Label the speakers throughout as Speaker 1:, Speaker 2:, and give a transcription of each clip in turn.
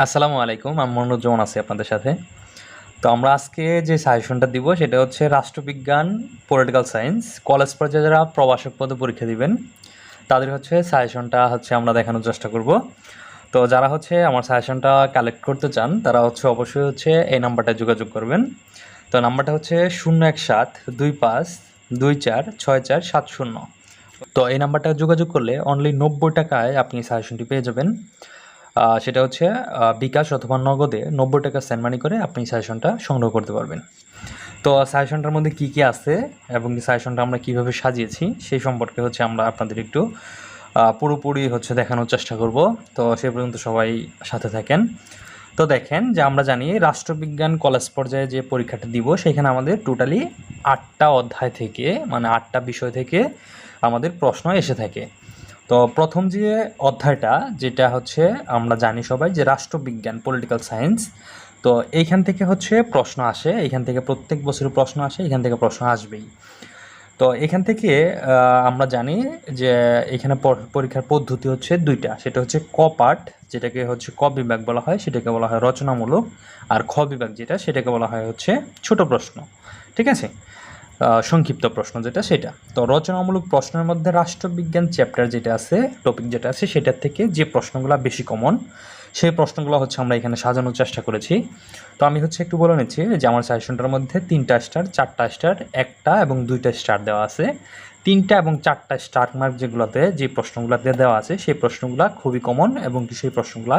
Speaker 1: আসসালামু আলাইকুম, আমি মনোজ্জমান আছি আপনাদের সাথে। তো আমরা আজকে যে সাজেশনটা দিব, সেটা হচ্ছে রাষ্ট্রবিজ্ঞান পলিটিক্যাল সায়েন্স কলেজ পর্যায়ে যারা প্রবাসক পদে পরীক্ষা দিবেন, তাদের হচ্ছে সাজেশনটা হচ্ছে আমরা দেখানোর চেষ্টা করব। তো যারা হচ্ছে আমার সাজেশনটা কালেক্ট করতে চান, তারা হচ্ছে অবশ্যই হচ্ছে এই নাম্বারটা যোগাযোগ করবেন। তো নাম্বারটা হচ্ছে শূন্য এক সাত, দুই পাঁচ, দুই চার, ছয় চার, সাত শূন্য। তো এই নাম্বারটা যোগাযোগ করলে অনলি নব্বই টাকায় আপনি সাজেশনটি পেয়ে যাবেন। সেটা হচ্ছে বিকাশ অথবা নগদে নব্বই টাকা সেন্ড মানি করে আপনি সাজেশনটা সংগ্রহ করতে পারবেন। তো সাজেশনটার মধ্যে কি কি আছে এবং সাজেশনটা আমরা কীভাবে সাজিয়েছি সেই সম্পর্কে হচ্ছে আমরা আপনাদের একটু পুরোপুরি হচ্ছে দেখানোর চেষ্টা করব। তো, সে পর্যন্ত সবাই সাথে থাকেন। তো, দেখেন যে আমরা জানি রাষ্ট্রবিজ্ঞান কলেজ পর্যায়ে যে পরীক্ষাটা দিব, সেখানে আমাদের টোটালি আটটা অধ্যায় থেকে মানে আটটা বিষয় থেকে আমাদের প্রশ্ন এসে থাকে। তো প্রথম যে অধ্যায়টা, যেটা হচ্ছে আমরা জানি সবাই যে রাষ্ট্রবিজ্ঞান পলিটিক্যাল সায়েন্স তো এইখান থেকে হচ্ছে প্রশ্ন আসে এখান থেকে প্রত্যেক বছর প্রশ্ন আসে এখান থেকে প্রশ্ন আসবেই। তো এখান থেকে আমরা জানি যে এখানে পরীক্ষার পদ্ধতি হচ্ছে দুইটা, সেটা হচ্ছে ক পাঠ, যেটাকে হচ্ছে ক বিভাগ বলা হয়, সেটাকে বলা হয় রচনামূলক, আর খ বিভাগ যেটা, সেটাকে বলা হয় হচ্ছে ছোট প্রশ্ন। ঠিক আছে? সংক্ষিপ্ত প্রশ্ন যেটা, সেটা। তো রচনামূলক প্রশ্নের মধ্যে রাষ্ট্রবিজ্ঞান চ্যাপ্টার যেটা আছে টপিক যেটা আছে, সেটার থেকে যে প্রশ্নগুলো বেশি কমন সেই প্রশ্নগুলো হচ্ছে আমরা এখানে সাজানোর চেষ্টা করেছি। তো আমি হচ্ছে একটু বলে নিচ্ছি যে, আমার সাজেশনটার মধ্যে তিনটা স্টার চারটা স্টার একটা এবং দুইটা স্টার দেওয়া আছে। তিনটা এবং চারটা স্টার মার্ক যেগুলোতে যে প্রশ্নগুলোতে দেওয়া আছে, সেই প্রশ্নগুলো খুবই কমন এবং সেই প্রশ্নগুলো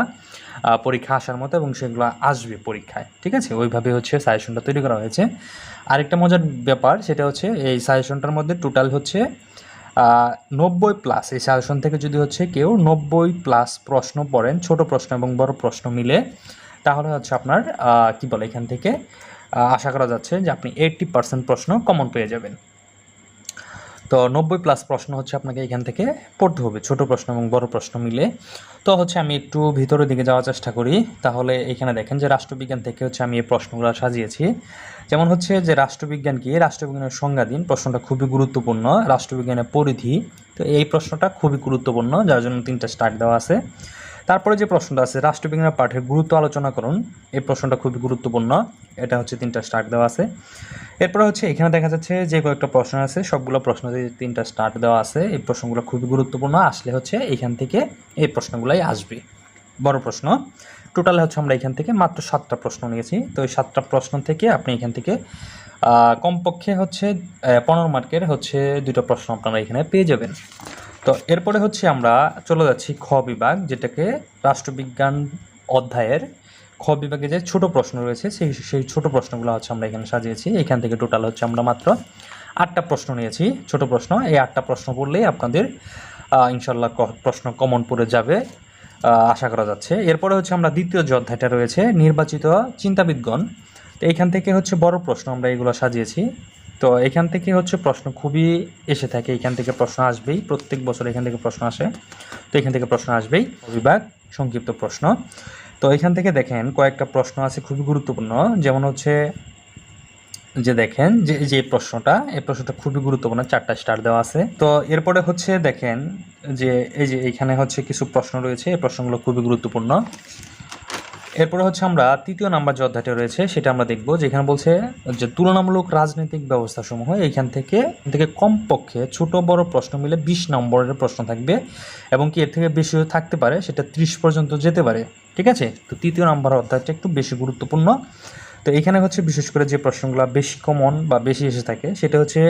Speaker 1: পরীক্ষা আসার মতো এবং সেগুলো আসবে পরীক্ষায়, ঠিক আছে? ওইভাবে হচ্ছে সাজেশনটা তৈরি করা হয়েছে। আরেকটা মজার ব্যাপার সেটা হচ্ছে এই সাজেশনটার মধ্যে টোটাল হচ্ছে নব্বই প্লাস এই সাজেশন থেকে যদি হচ্ছে কেউ নব্বই প্লাস প্রশ্ন পড়েন, ছোট প্রশ্ন এবং বড় প্রশ্ন মিলে, তাহলে হচ্ছে আপনার কি বলে এখান থেকে আশা করা যাচ্ছে যে আপনি এইট্টি পার্সেন্ট প্রশ্ন কমন পেয়ে যাবেন। তো নব্বই প্লাস প্রশ্ন হচ্ছে আপনাকে এখান থেকে পড়তে হবে, ছোট প্রশ্ন এবং বড় প্রশ্ন মিলে। তো হচ্ছে আমি একটু ভিতরের দিকে যাওয়ার চেষ্টা করি। তাহলে এখানে দেখেন যে রাষ্ট্রবিজ্ঞান থেকে হচ্ছে আমি এই প্রশ্নগুলো সাজিয়েছি। যেমন হচ্ছে যে রাষ্ট্রবিজ্ঞান কি? রাষ্ট্রবিজ্ঞানের সংজ্ঞা দিন প্রশ্নটা খুবই গুরুত্বপূর্ণ, রাষ্ট্রবিজ্ঞানের পরিধি। তো এই প্রশ্নটা খুবই গুরুত্বপূর্ণ, যার জন্য তিনটা স্টার্ট দেওয়া আছে। তারপরে যে প্রশ্নটা আছে রাষ্ট্রবিজ্ঞানের পাঠের গুরুত্ব আলোচনা করুন। এই প্রশ্নটা খুবই গুরুত্বপূর্ণ। এটা হচ্ছে তিনটা স্টার্ট দেওয়া আছে। এরপরে হচ্ছে, এখানে দেখা যাচ্ছে যে কয়েকটা প্রশ্ন আছে, সবগুলো প্রশ্ন তিনটা স্টার্ট দেওয়া আছে। এই প্রশ্নগুলো খুবই গুরুত্বপূর্ণ। আসলে হচ্ছে এখান থেকে এই প্রশ্নগুলাই আসবে। বড় প্রশ্ন। টোটাল হচ্ছে আমরা এখান থেকে মাত্র সাতটা প্রশ্ন নিয়েছি। তো এই সাতটা প্রশ্ন থেকে আপনি এখান থেকে কমপক্ষে হচ্ছে পনেরো মার্কের হচ্ছে দুটো প্রশ্ন আপনারা এখানে পেয়ে যাবেন। তো এরপরে হচ্ছে আমরা চলে যাচ্ছি খ বিভাগ, যেটাকে রাষ্ট্রবিজ্ঞান অধ্যায়ের খ বিভাগে যে ছোট প্রশ্ন রয়েছে, সেই সেই ছোট প্রশ্নগুলো হচ্ছে আমরা এখানে সাজিয়েছি। এখান থেকে টোটাল হচ্ছে আমরা মাত্র আটটা প্রশ্ন নিয়েছি। ছোট প্রশ্ন, এই আটটা প্রশ্ন পড়লেই আপনাদের ইনশাল্লাহ প্রশ্ন কমন পড়ে যাবে আশা করা যাচ্ছে। এরপরে হচ্ছে আমরা দ্বিতীয় যে অধ্যায়টা রয়েছে, নির্বাচিত চিন্তাবিদগণ। তো এইখান থেকে হচ্ছে বড় প্রশ্ন আমরা এগুলো সাজিয়েছি। তো এখান থেকে হচ্ছে প্রশ্ন খুবই এসে থাকে, এখান থেকে প্রশ্ন আসবেই, প্রত্যেক বছর এখান থেকে প্রশ্ন আসে। তো এখান থেকে প্রশ্ন আসবেই বিভাগ সংক্ষিপ্ত প্রশ্ন। তো এখান থেকে দেখেন, কয়েকটা প্রশ্ন আছে খুবই গুরুত্বপূর্ণ। যেমন হচ্ছে যে দেখেন, যে যে প্রশ্নটা, এই প্রশ্নটা খুবই গুরুত্বপূর্ণ, চারটা স্টার দেওয়া আছে। তো এরপরে হচ্ছে দেখেন যে, এই যে এখানে হচ্ছে কিছু প্রশ্ন রয়েছে, এই প্রশ্নগুলো খুবই গুরুত্বপূর্ণ। এরপরে হচ্ছে আমরা তৃতীয় নাম্বার যে অধ্যায়টা রয়েছে, সেটা আমরা দেখব, যেখানে বলছে যে তুলনামূলক রাজনৈতিক ব্যবস্থা সমূহ এইখান থেকে থেকে কমপক্ষে ছোট বড় প্রশ্ন মিলে বিশ নম্বরের প্রশ্ন থাকবে এবং কি এর থেকে বেশি থাকতে পারে, সেটা ত্রিশ পর্যন্ত যেতে পারে, ঠিক আছে? তো তৃতীয় নাম্বার অধ্যায়টা একটু বেশি গুরুত্বপূর্ণ। তো এখানে হচ্ছে বিশেষ করে যে প্রশ্নগুলো বেশি কমন বা বেশি এসে থাকে, সেটা হচ্ছে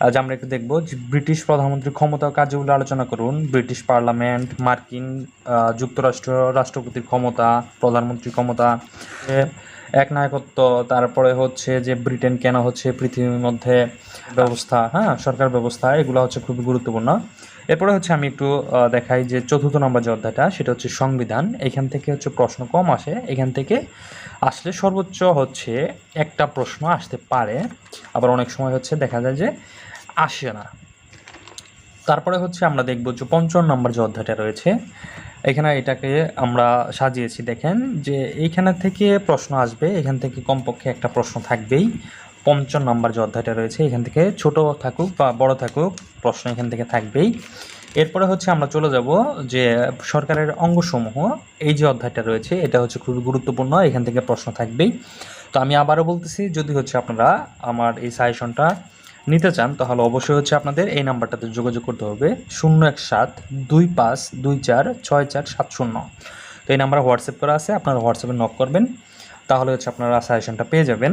Speaker 1: আজ আমরা একটু দেখব যে ব্রিটিশ প্রধানমন্ত্রীর ক্ষমতা ও কার্যগুলো আলোচনা করুন। ব্রিটিশ পার্লামেন্ট মার্কিন যুক্তরাষ্ট্র রাষ্ট্রপতির ক্ষমতা প্রধানমন্ত্রীর ক্ষমতা এ, একনায়কত্ব তারপরে হচ্ছে যে ব্রিটেন কেন হচ্ছে পৃথিবীর মধ্যে ব্যবস্থা হ্যাঁ সরকার ব্যবস্থা এগুলো হচ্ছে খুবই গুরুত্বপূর্ণ। এরপরে হচ্ছে আমি একটু দেখাই যে চতুর্থ নম্বর যে অধ্যায়টা সেটা হচ্ছে সংবিধান। এখান থেকে হচ্ছে প্রশ্ন কম আসে। এখান থেকে আসলে সর্বোচ্চ হচ্ছে একটা প্রশ্ন আসতে পারে। আবার অনেক সময় হচ্ছে দেখা যায় যে আসে না। তারপরে হচ্ছে আমরা দেখব যে পঞ্চম নম্বর যে অধ্যায়টা রয়েছে, এখানে এটাকে আমরা সাজিয়েছি। দেখেন যে এইখানে থেকে প্রশ্ন আসবে, এখান থেকে কমপক্ষে একটা প্রশ্ন থাকবেই। পঞ্চম নম্বর যে অধ্যায়টা রয়েছে, এখান থেকে ছোট থাকুক বা বড় থাকুক, প্রশ্ন এখান থেকে থাকবেই। এরপরে হচ্ছে আমরা চলে যাব যে সরকারের অঙ্গসমূহ। এই যে অধ্যায়টা রয়েছে, এটা হচ্ছে খুবই গুরুত্বপূর্ণ, এখান থেকে প্রশ্ন থাকবেই। তো আমি আবারও বলতেছি, যদি হচ্ছে আপনারা আমার এই সাজেশনটা নিতে চান, তাহলে অবশ্যই হচ্ছে আপনাদের এই নাম্বারটাতে যোগাযোগ করতে হবে, শূন্য এক সাত দুই পাঁচ দুই চার ছয় চার সাত শূন্য। তো এই নাম্বারে হোয়াটসঅ্যাপ করা আছে, আপনারা হোয়াটসঅ্যাপে নক করবেন, তাহলে হচ্ছে আপনারা সাজেশনটা পেয়ে যাবেন।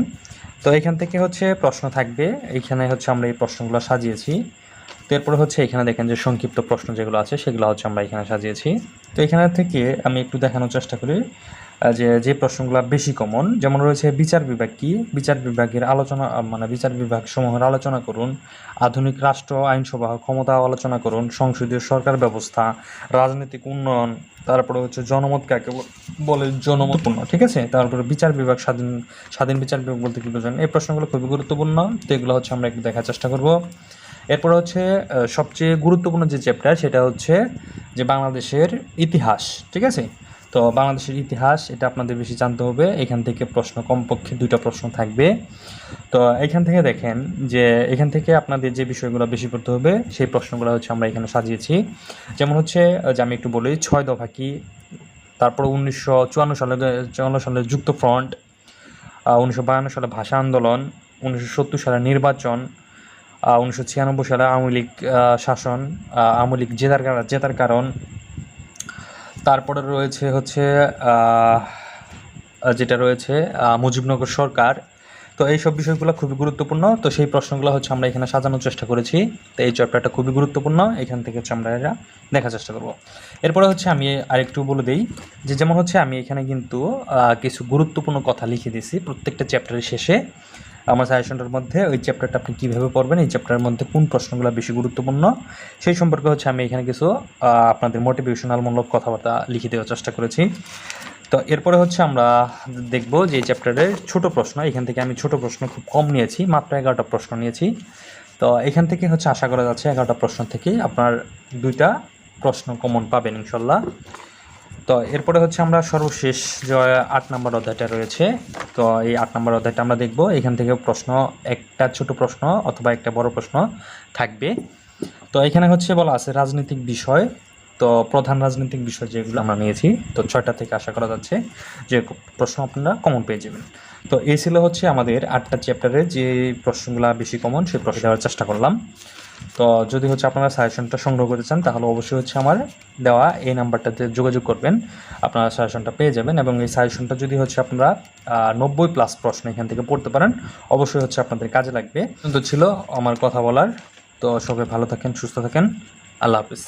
Speaker 1: তো এখান থেকে হচ্ছে প্রশ্ন থাকবে এইখানে হচ্ছে আমরা এই প্রশ্নগুলো সাজিয়েছি। তো এরপরে হচ্ছে এখানে দেখেন যে সংক্ষিপ্ত প্রশ্ন যেগুলো আছে, সেগুলো হচ্ছে আমরা এখানে সাজিয়েছি। তো এখানে থেকে আমি একটু দেখানোর চেষ্টা করি। যে যে প্রশ্নগুলো বেশি কমন যেমন রয়েছে বিচার বিভাগ কি? বিচার বিভাগের আলোচনা মানে বিচার বিভাগ সমূহের আলোচনা করুন, আধুনিক রাষ্ট্র, আইনসভা, ক্ষমতা আলোচনা করুন, সংসদীয় সরকার ব্যবস্থা, রাজনৈতিক উন্নয়ন, তারপরে হচ্ছে জনমত কাকে বলে জনমতপূর্ণ, ঠিক আছে? তারপরে বিচার বিভাগ, স্বাধীন স্বাধীন বিচার বিভাগ বলতে কি বোঝেন এই প্রশ্নগুলো খুবই গুরুত্বপূর্ণ, তো এগুলো হচ্ছে আমরা একটু দেখার চেষ্টা করব। এরপর হচ্ছে সবচেয়ে গুরুত্বপূর্ণ যে চ্যাপ্টার সেটা হচ্ছে যে বাংলাদেশের ইতিহাস, ঠিক আছে? তো বাংলাদেশের ইতিহাস, এটা আপনাদের বেশি জানতে হবে। এখান থেকে প্রশ্ন, কমপক্ষে দুইটা প্রশ্ন থাকবে। তো এখান থেকে দেখেন যে, এখান থেকে আপনাদের যে বিষয়গুলো বেশি পড়তে হবে, সেই প্রশ্নগুলো হচ্ছে আমরা এখানে সাজিয়েছি। যেমন হচ্ছে যে আমি একটু বলি, ছয় দফা কি? তারপর উনিশশো চুয়ান্ন সালে চুয়ান্ন সালে যুক্ত ফ্রন্ট উনিশশো বায়ান্ন সালে ভাষা আন্দোলন, উনিশশো সত্তর সালে নির্বাচন উনিশশো ছিয়ানব্বই সালে আওয়ামী লীগ শাসন আওয়ামী লীগ জেতার জেতার কারণ তারপরে রয়েছে হচ্ছে যেটা রয়েছে মুজিবনগর সরকার। তো এই সব বিষয়গুলো খুবই গুরুত্বপূর্ণ। তো সেই প্রশ্নগুলো হচ্ছে আমরা এখানে সাজানোর চেষ্টা করেছি। তো এই চ্যাপ্টারটা খুবই গুরুত্বপূর্ণ। এখান থেকে হচ্ছে আমরা এটা দেখার চেষ্টা করব। এরপরে হচ্ছে আমি আরেকটু বলে দিই যে, যেমন হচ্ছে আমি এখানে কিন্তু কিছু গুরুত্বপূর্ণ কথা লিখে দিয়েছি প্রত্যেকটা চ্যাপ্টারের শেষে। আমার সাজেশনটার মধ্যে ওই চ্যাপ্টারটা আপনি কীভাবে পড়বেন, এই চ্যাপ্টারের মধ্যে কোন প্রশ্নগুলো বেশি গুরুত্বপূর্ণ, সেই সম্পর্কে হচ্ছে আমি এখানে কিছু আপনাদের মোটিভেশনালমূলক কথাবার্তা লিখে দেওয়ার চেষ্টা করেছি। তো এরপরে হচ্ছে আমরা দেখব যে চ্যাপ্টারের ছোট প্রশ্ন, এখান থেকে আমি ছোট প্রশ্ন খুব কম নিয়েছি, মাত্র এগারোটা প্রশ্ন নিয়েছি। তো এখান থেকে হচ্ছে আশা করা যাচ্ছে এগারোটা প্রশ্ন থেকে আপনার দুইটা প্রশ্ন কমন পাবেন ইনশাল্লাহ। তো এরপরে হচ্ছে আমরা সর্বশেষ যে আট নম্বর অধ্যায়টা রয়েছে, তো এই আট নম্বর অধ্যায়টা আমরা দেখব। এখান থেকে প্রশ্ন, একটা ছোট প্রশ্ন অথবা একটা বড় প্রশ্ন থাকবে। তো এখানে হচ্ছে বলা আছে রাজনৈতিক বিষয়, তো প্রধান রাজনৈতিক বিষয় যেগুলো আমরা নিয়েছি, তো ছয়টা থেকে আশা করা যাচ্ছে যে প্রশ্ন আপনারা কমন পেয়ে যাবেন। তো এই ছিল হচ্ছে আমাদের আটটা চ্যাপ্টারে যে প্রশ্নগুলো বেশি কমন সেই প্রশ্ন দেওয়ার চেষ্টা করলাম। তো যদি হচ্ছে আপনারা সাজেশনটা সংগ্রহ করতে চান, তাহলে অবশ্যই হচ্ছে আমার দেওয়া এই নাম্বারটাতে যোগাযোগ করবেন। আপনারা সাজেশনটা পেয়ে যাবেন এবং এই সাজেশনটা যদি হচ্ছে আপনারা নব্বই প্লাস প্রশ্ন এখান থেকে পড়তে পারেন, অবশ্যই হচ্ছে আপনাদের কাজে লাগবে। কিন্তু ছিল আমার কথা বলার। তো সবাই ভালো থাকেন, সুস্থ থাকেন। আল্লাহ হাফিজ।